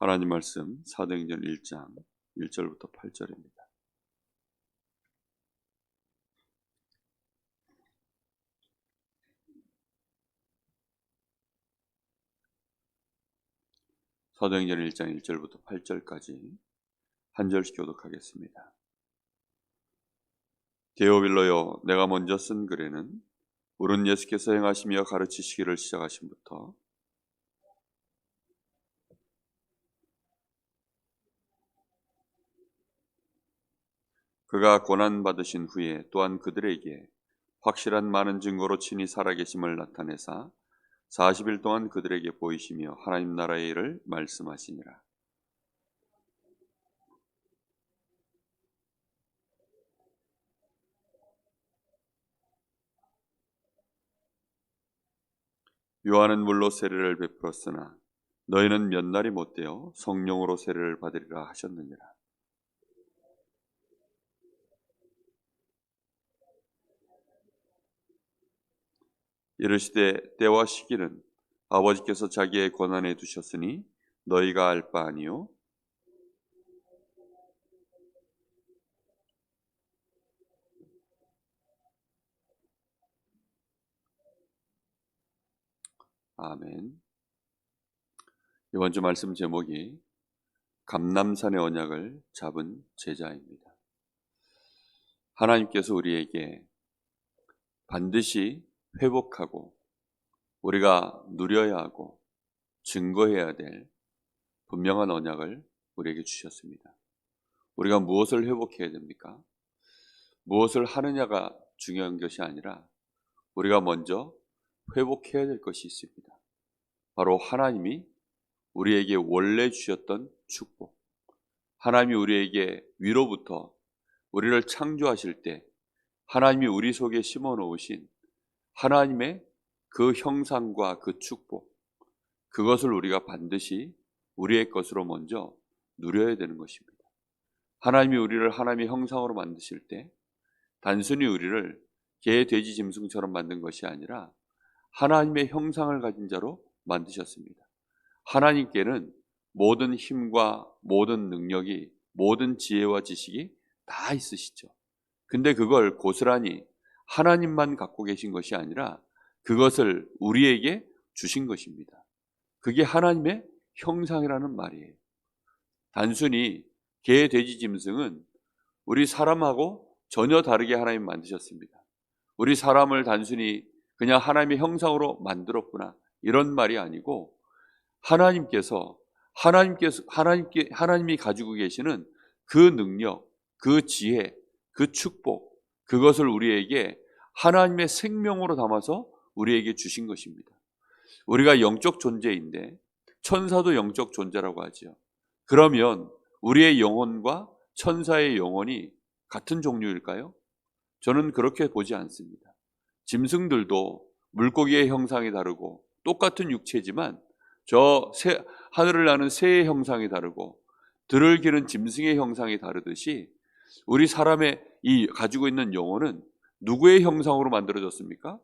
하나님 말씀 사도행전 1장 1절부터 8절입니다. 사도행전 1장 1절부터 8절까지 한 절씩 교독하겠습니다. 데오빌로요 내가 먼저 쓴 글에는 우른 예수께서 행하시며 가르치시기를 시작하신부터 그가 고난 받으신 후에 또한 그들에게 확실한 많은 증거로 친히 살아계심을 나타내사 40일 동안 그들에게 보이시며 하나님 나라의 일을 말씀하시니라. 요한은 물로 세례를 베풀었으나 너희는 몇 날이 못되어 성령으로 세례를 받으리라 하셨느니라. 이르시되 때와 시기는 아버지께서 자기의 권한에 두셨으니 너희가 알 바 아니요 아멘. 이번 주 말씀 제목이 감남산의 언약을 잡은 제자입니다. 하나님께서 우리에게 반드시 회복하고 우리가 누려야 하고 증거해야 될 분명한 언약을 우리에게 주셨습니다. 우리가 무엇을 회복해야 됩니까? 무엇을 하느냐가 중요한 것이 아니라 우리가 먼저 회복해야 될 것이 있습니다. 바로 하나님이 우리에게 원래 주셨던 축복. 하나님이 우리에게 위로부터 우리를 창조하실 때 하나님이 우리 속에 심어 놓으신 하나님의 그 형상과 그 축복, 그것을 우리가 반드시 우리의 것으로 먼저 누려야 되는 것입니다. 하나님이 우리를 하나님의 형상으로 만드실 때 단순히 우리를 개, 돼지, 짐승처럼 만든 것이 아니라 하나님의 형상을 가진 자로 만드셨습니다. 하나님께는 모든 힘과 모든 능력이 모든 지혜와 지식이 다 있으시죠. 근데 그걸 고스란히 하나님만 갖고 계신 것이 아니라 그것을 우리에게 주신 것입니다. 그게 하나님의 형상이라는 말이에요. 단순히 개, 돼지, 짐승은 우리 사람하고 전혀 다르게 하나님 만드셨습니다. 우리 사람을 단순히 그냥 하나님의 형상으로 만들었구나 이런 말이 아니고 하나님께서 하나님께서 하나님께 하나님이 가지고 계시는 그 능력, 그 지혜, 그 축복 그것을 우리에게 하나님의 생명으로 담아서 우리에게 주신 것입니다. 우리가 영적 존재인데 천사도 영적 존재라고 하죠. 그러면 우리의 영혼과 천사의 영혼이 같은 종류일까요? 저는 그렇게 보지 않습니다. 짐승들도 물고기의 형상이 다르고 똑같은 육체지만 저 새, 하늘을 나는 새의 형상이 다르고 들을 기는 짐승의 형상이 다르듯이 우리 사람의 이 가지고 있는 영혼은 누구의 형상으로 만들어졌습니까?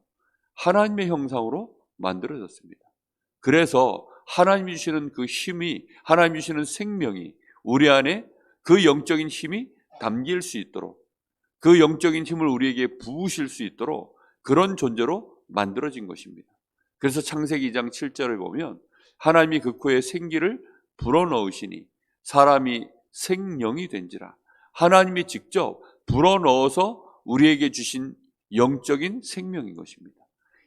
하나님의 형상으로 만들어졌습니다. 그래서 하나님이 주시는 그 힘이 하나님이 주시는 생명이 우리 안에 그 영적인 힘이 담길 수 있도록 그 영적인 힘을 우리에게 부으실 수 있도록 그런 존재로 만들어진 것입니다. 그래서 창세기 2장 7절을 보면 하나님이 그 코에 생기를 불어넣으시니 사람이 생령이 된지라 하나님이 직접 불어넣어서 우리에게 주신 영적인 생명인 것입니다.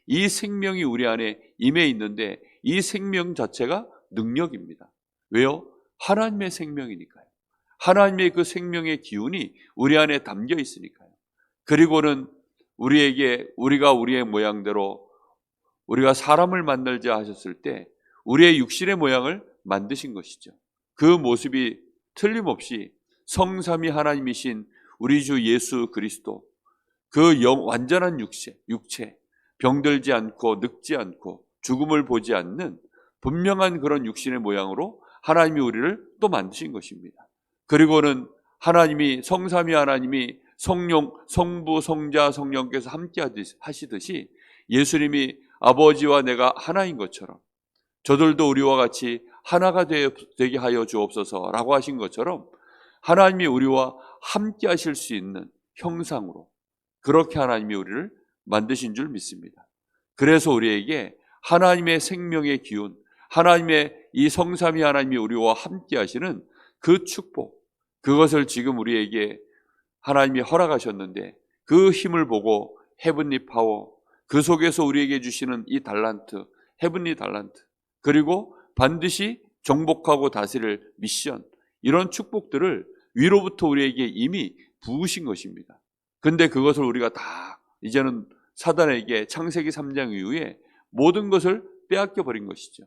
이 생명이 우리 안에 임해 있는데 이 생명 자체가 능력입니다. 왜요? 하나님의 생명이니까요. 하나님의 그 생명의 기운이 우리 안에 담겨 있으니까요. 그리고는 우리에게 우리가 우리의 모양대로 우리가 사람을 만들자 하셨을 때 우리의 육신의 모양을 만드신 것이죠. 그 모습이 틀림없이 성삼이 하나님이신 우리 주 예수 그리스도 그 영, 완전한 육체, 육체, 병들지 않고 늙지 않고 죽음을 보지 않는 분명한 그런 육신의 모양으로 하나님이 우리를 또 만드신 것입니다. 그리고는 하나님이 성삼위 하나님이 성령, 성부, 성자, 성령께서 함께 하시듯이 예수님이 아버지와 내가 하나인 것처럼 저들도 우리와 같이 하나가 되- 되게 하여 주옵소서라고 하신 것처럼 하나님이 우리와 함께 하실 수 있는 형상으로 그렇게 하나님이 우리를 만드신 줄 믿습니다. 그래서 우리에게 하나님의 생명의 기운, 하나님의 이 성삼위 하나님이 우리와 함께 하시는 그 축복, 그것을 지금 우리에게 하나님이 허락하셨는데 그 힘을 보고 헤븐리 파워, 그 속에서 우리에게 주시는 이 달란트, 헤븐리 달란트, 그리고 반드시 정복하고 다스릴 미션, 이런 축복들을 위로부터 우리에게 이미 부으신 것입니다. 근데 그것을 우리가 다 이제는 사단에게 창세기 3장 이후에 모든 것을 빼앗겨 버린 것이죠.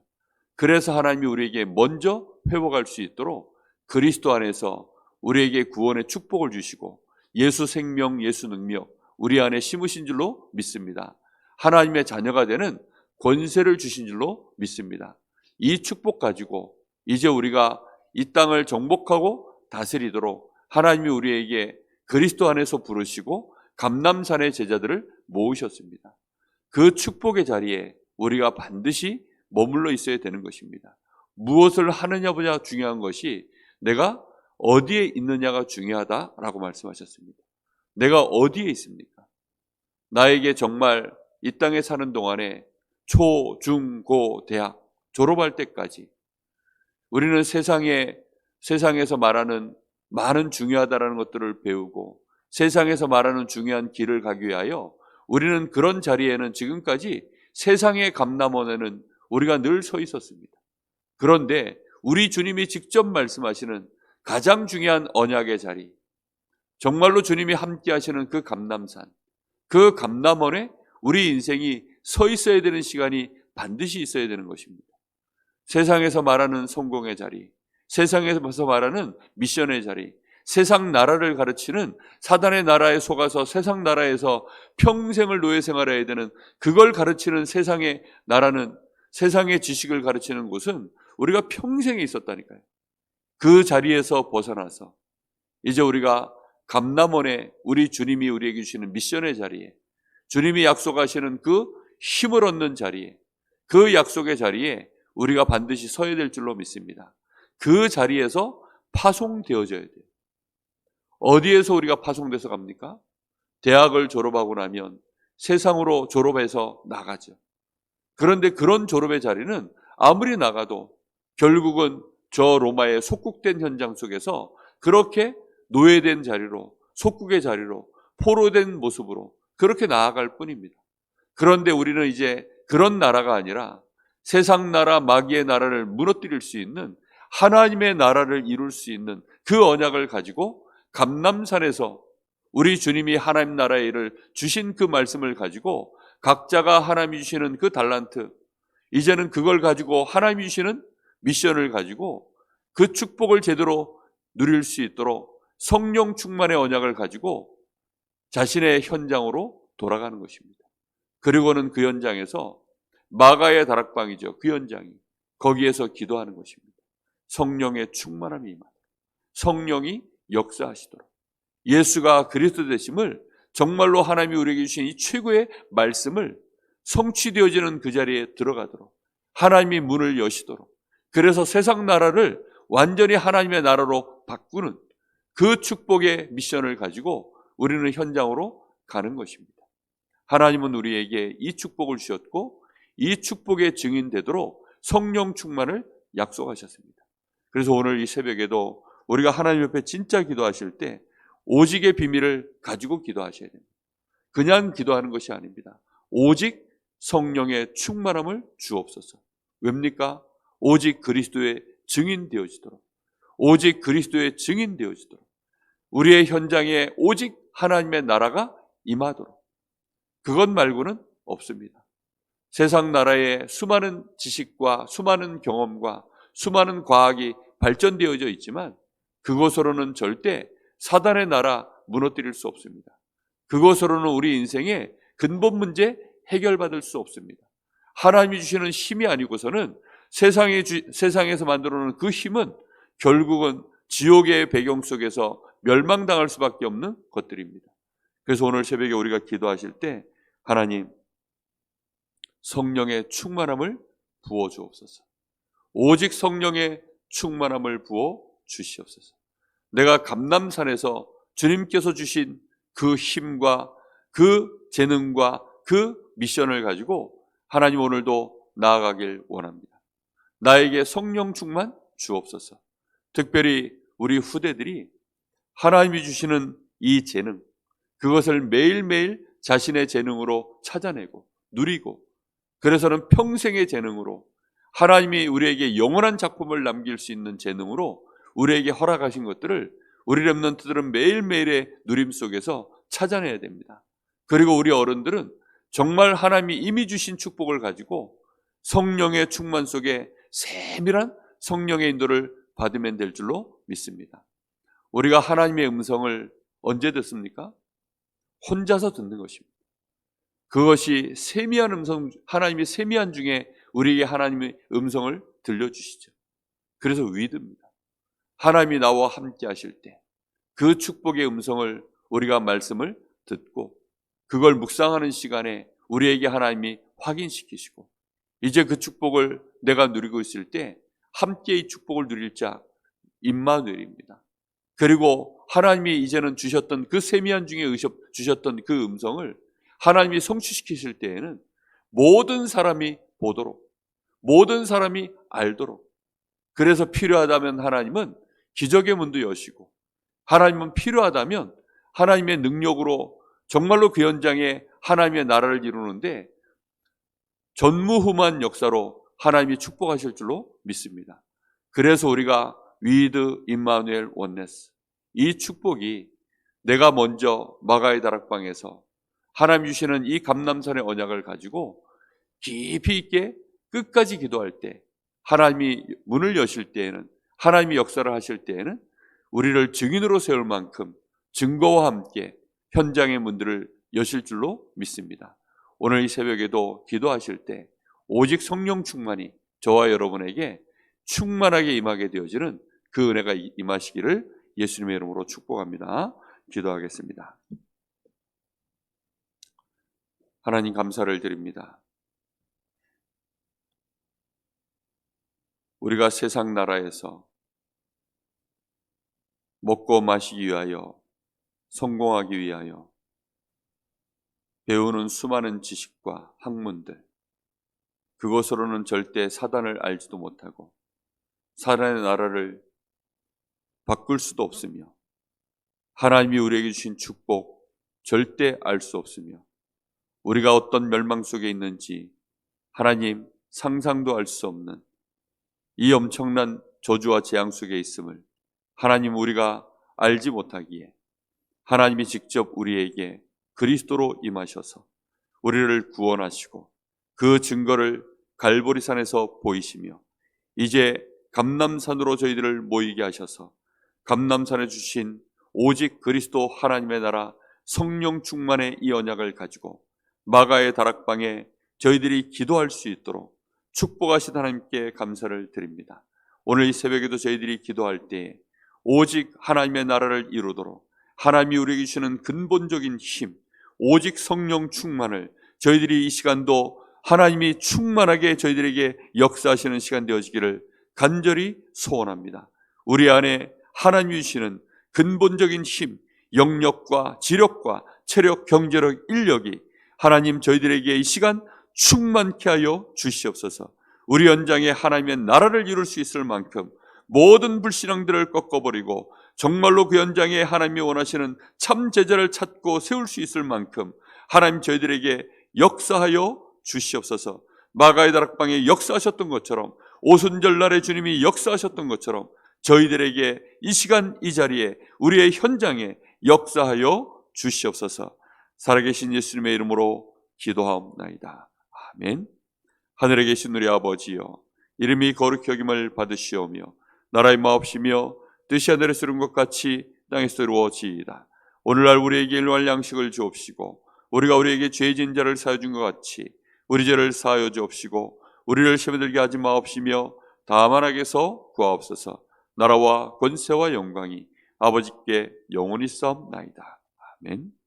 그래서 하나님이 우리에게 먼저 회복할 수 있도록 그리스도 안에서 우리에게 구원의 축복을 주시고 예수 생명, 예수 능력 우리 안에 심으신 줄로 믿습니다. 하나님의 자녀가 되는 권세를 주신 줄로 믿습니다. 이 축복 가지고 이제 우리가 이 땅을 정복하고 다스리도록 하나님이 우리에게 그리스도 안에서 부르시고 감남산의 제자들을 모으셨습니다. 그 축복의 자리에 우리가 반드시 머물러 있어야 되는 것입니다. 무엇을 하느냐보다 중요한 것이 내가 어디에 있느냐가 중요하다라고 말씀하셨습니다. 내가 어디에 있습니까? 나에게 정말 이 땅에 사는 동안에 초, 중, 고, 대학 졸업할 때까지 우리는 세상에 세상에서 말하는 많은 중요하다라는 것들을 배우고 세상에서 말하는 중요한 길을 가기 위하여 우리는 그런 자리에는 지금까지 세상의 감남원에는 우리가 늘 서 있었습니다. 그런데 우리 주님이 직접 말씀하시는 가장 중요한 언약의 자리, 정말로 주님이 함께 하시는 그 감남산, 그 감남원에 우리 인생이 서 있어야 되는 시간이 반드시 있어야 되는 것입니다. 세상에서 말하는 성공의 자리, 세상에서 말하는 미션의 자리, 세상 나라를 가르치는 사단의 나라에 속아서 세상 나라에서 평생을 노예 생활해야 되는 그걸 가르치는 세상의 나라는 세상의 지식을 가르치는 곳은 우리가 평생에 있었다니까요. 그 자리에서 벗어나서 이제 우리가 감남원에 우리 주님이 우리에게 주시는 미션의 자리에 주님이 약속하시는 그 힘을 얻는 자리에 그 약속의 자리에 우리가 반드시 서야 될 줄로 믿습니다. 그 자리에서 파송되어져야 돼요. 어디에서 우리가 파송돼서 갑니까? 대학을 졸업하고 나면 세상으로 졸업해서 나가죠. 그런데 그런 졸업의 자리는 아무리 나가도 결국은 저 로마의 속국된 현장 속에서 그렇게 노예된 자리로, 속국의 자리로, 포로된 모습으로 그렇게 나아갈 뿐입니다. 그런데 우리는 이제 그런 나라가 아니라 세상 나라, 마귀의 나라를 무너뜨릴 수 있는 하나님의 나라를 이룰 수 있는 그 언약을 가지고 감남산에서 우리 주님이 하나님 나라의 일을 주신 그 말씀을 가지고 각자가 하나님이 주시는 그 달란트 이제는 그걸 가지고 하나님이 주시는 미션을 가지고 그 축복을 제대로 누릴 수 있도록 성령 충만의 언약을 가지고 자신의 현장으로 돌아가는 것입니다. 그리고는 그 현장에서 마가의 다락방이죠. 그 현장이 거기에서 기도하는 것입니다. 성령의 충만함이 임하다. 성령이 역사하시도록 예수가 그리스도 되심을 정말로 하나님이 우리에게 주신 이 최고의 말씀을 성취되어지는 그 자리에 들어가도록 하나님이 문을 여시도록 그래서 세상 나라를 완전히 하나님의 나라로 바꾸는 그 축복의 미션을 가지고 우리는 현장으로 가는 것입니다. 하나님은 우리에게 이 축복을 주셨고 이 축복의 증인 되도록 성령 충만을 약속하셨습니다. 그래서 오늘 이 새벽에도 우리가 하나님 옆에 진짜 기도하실 때 오직의 비밀을 가지고 기도하셔야 됩니다. 그냥 기도하는 것이 아닙니다. 오직 성령의 충만함을 주옵소서. 왜입니까? 오직 그리스도의 증인 되어지도록. 오직 그리스도의 증인 되어지도록. 우리의 현장에 오직 하나님의 나라가 임하도록. 그것 말고는 없습니다. 세상 나라에 수많은 지식과 수많은 경험과 수많은 과학이 발전되어져 있지만 그것으로는 절대 사단의 나라 무너뜨릴 수 없습니다. 그것으로는 우리 인생의 근본 문제 해결받을 수 없습니다. 하나님이 주시는 힘이 아니고서는 세상에 주, 세상에서 만들어 놓은 그 힘은 결국은 지옥의 배경 속에서 멸망당할 수밖에 없는 것들입니다. 그래서 오늘 새벽에 우리가 기도하실 때 하나님 성령의 충만함을 부어 주옵소서. 오직 성령의 충만함을 부어 주시옵소서. 내가 감남산에서 주님께서 주신 그 힘과 그 재능과 그 미션을 가지고 하나님 오늘도 나아가길 원합니다. 나에게 성령 충만 주옵소서. 특별히 우리 후대들이 하나님이 주시는 이 재능, 그것을 매일매일 자신의 재능으로 찾아내고 누리고 그래서는 평생의 재능으로 하나님이 우리에게 영원한 작품을 남길 수 있는 재능으로 우리에게 허락하신 것들을 우리 랩런트들은 매일매일의 누림 속에서 찾아내야 됩니다. 그리고 우리 어른들은 정말 하나님이 이미 주신 축복을 가지고 성령의 충만 속에 세밀한 성령의 인도를 받으면 될 줄로 믿습니다. 우리가 하나님의 음성을 언제 듣습니까? 혼자서 듣는 것입니다. 그것이 세미한 음성, 하나님의 세미한 중에 우리에게 하나님의 음성을 들려주시죠. 그래서 위드입니다. 하나님이 나와 함께 하실 때 그 축복의 음성을 우리가 말씀을 듣고 그걸 묵상하는 시간에 우리에게 하나님이 확인시키시고 이제 그 축복을 내가 누리고 있을 때 함께 이 축복을 누릴 자 임마누엘입니다. 그리고 하나님이 이제는 주셨던 그 세미한 중에 주셨던 그 음성을 하나님이 성취시키실 때에는 모든 사람이 보도록 모든 사람이 알도록 그래서 필요하다면 하나님은 기적의 문도 여시고 하나님은 필요하다면 하나님의 능력으로 정말로 그 현장에 하나님의 나라를 이루는데 전무후무한 역사로 하나님이 축복하실 줄로 믿습니다. 그래서 우리가 위드 임마누엘 원네스 이 축복이 내가 먼저 마가의 다락방에서 하나님 주시는 이 감남산의 언약을 가지고 깊이 있게 끝까지 기도할 때 하나님이 문을 여실 때에는 하나님이 역사를 하실 때에는 우리를 증인으로 세울 만큼 증거와 함께 현장의 문들을 여실 줄로 믿습니다. 오늘 이 새벽에도 기도하실 때 오직 성령 충만이 저와 여러분에게 충만하게 임하게 되어지는 그 은혜가 임하시기를 예수님의 이름으로 축복합니다. 기도하겠습니다. 하나님 감사를 드립니다. 우리가 세상 나라에서 먹고 마시기 위하여 성공하기 위하여 배우는 수많은 지식과 학문들 그것으로는 절대 사단을 알지도 못하고 사단의 나라를 바꿀 수도 없으며 하나님이 우리에게 주신 축복 절대 알 수 없으며 우리가 어떤 멸망 속에 있는지 하나님 상상도 알수 없는 이 엄청난 저주와 재앙 속에 있음을 하나님 우리가 알지 못하기에 하나님이 직접 우리에게 그리스도로 임하셔서 우리를 구원하시고 그 증거를 갈보리산에서 보이시며 이제 감남산으로 저희들을 모이게 하셔서 감남산에 주신 오직 그리스도 하나님의 나라 성령 충만의 이 언약을 가지고 마가의 다락방에 저희들이 기도할 수 있도록 축복하신 하나님께 감사를 드립니다. 오늘 이 새벽에도 저희들이 기도할 때 오직 하나님의 나라를 이루도록 하나님이 우리에게 주시는 근본적인 힘, 오직 성령 충만을 저희들이 이 시간도 하나님이 충만하게 저희들에게 역사하시는 시간 되어지기를 간절히 소원합니다. 우리 안에 하나님이 주시는 근본적인 힘, 영력과 지력과 체력, 경제력, 인력이 하나님 저희들에게 이 시간 충만케 하여 주시옵소서. 우리 현장에 하나님의 나라를 이룰 수 있을 만큼 모든 불신앙들을 꺾어버리고 정말로 그 현장에 하나님이 원하시는 참 제자를 찾고 세울 수 있을 만큼 하나님 저희들에게 역사하여 주시옵소서. 마가의 다락방에 역사하셨던 것처럼 오순절 날에 주님이 역사하셨던 것처럼 저희들에게 이 시간 이 자리에 우리의 현장에 역사하여 주시옵소서. 살아계신 예수님의 이름으로 기도하옵나이다. 아멘. 하늘에 계신 우리 아버지여, 이름이 거룩히 여김을 받으시오며, 나라의 마옵시며, 뜻이 하늘에서 이룬 것 같이 땅에서 이루어지이다. 오늘날 우리에게 일할 양식을 주옵시고, 우리가 우리에게 죄진 자를 사여 준 것 같이, 우리 죄를 사하여 주옵시고, 우리를 시험에 들게 하지 마옵시며, 다만 하게서 구하옵소서, 나라와 권세와 영광이 아버지께 영원히 싸움나이다. 아멘.